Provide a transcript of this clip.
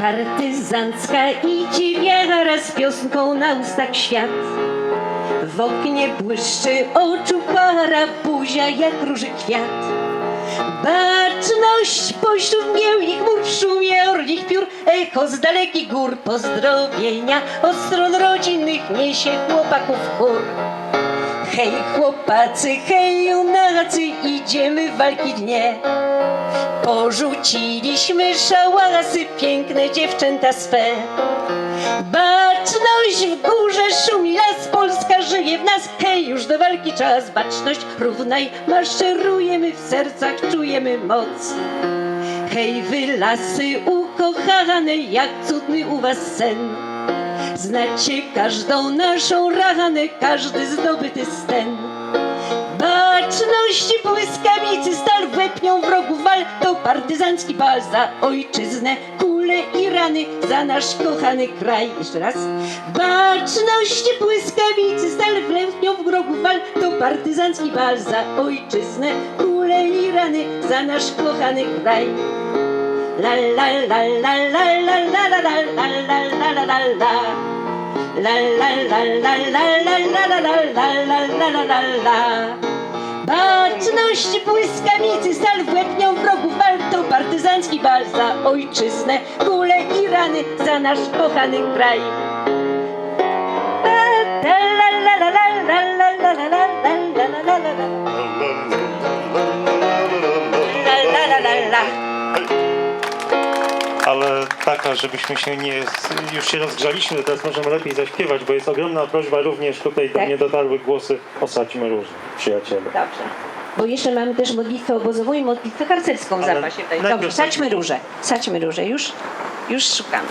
Partyzancka idzie wiara z piosnką na ustach świat. W oknie błyszczy oczu para, buzia jak róży kwiat. Baczność pośród miełich chmur w szumie orlich piór, echo z dalekich gór, pozdrowienia od stron rodzinnych niesie chłopaków chór. Hej chłopacy, hej junacy, idziemy walki dnie. Porzuciliśmy szałasy, piękne dziewczęta swe. Baczność w górze szumi las, Polska żyje w nas. Hej, już do walki czas, baczność równaj, maszerujemy w sercach, czujemy moc. Hej, wy lasy ukochane, jak cudny u was sen. Znacie każdą naszą ranę, każdy zdobyty sten. Baczność błyskawicy stal wepnią To partyzancki bal za ojczyznę Kule i rany za nasz kochany kraj Jeszcze raz Baczność błyskawicy stal wepnią wrogów wal To partyzancki bal za ojczyznę Kule i rany za nasz kochany kraj La la la la la la la la la la la la la la la La la la la la la la la la la la la la Wieczności błyskawicy, sal w łeb błędnią wrogów, warto partyzancki bal za ojczyznę, kule i rany za nasz kochany kraj. ale taka, żebyśmy się nie. Już się rozgrzaliśmy, to teraz możemy lepiej zaśpiewać, bo jest ogromna prośba również tutaj do mnie dotarły głosy. Osadźmy różne przyjaciele. Dobrze. Bo jeszcze mamy też modlitwę obozową i modlitwę harcerską w zapasie. Dobrze, sadźmy róże. Sadźmy róże. Już, już szukamy.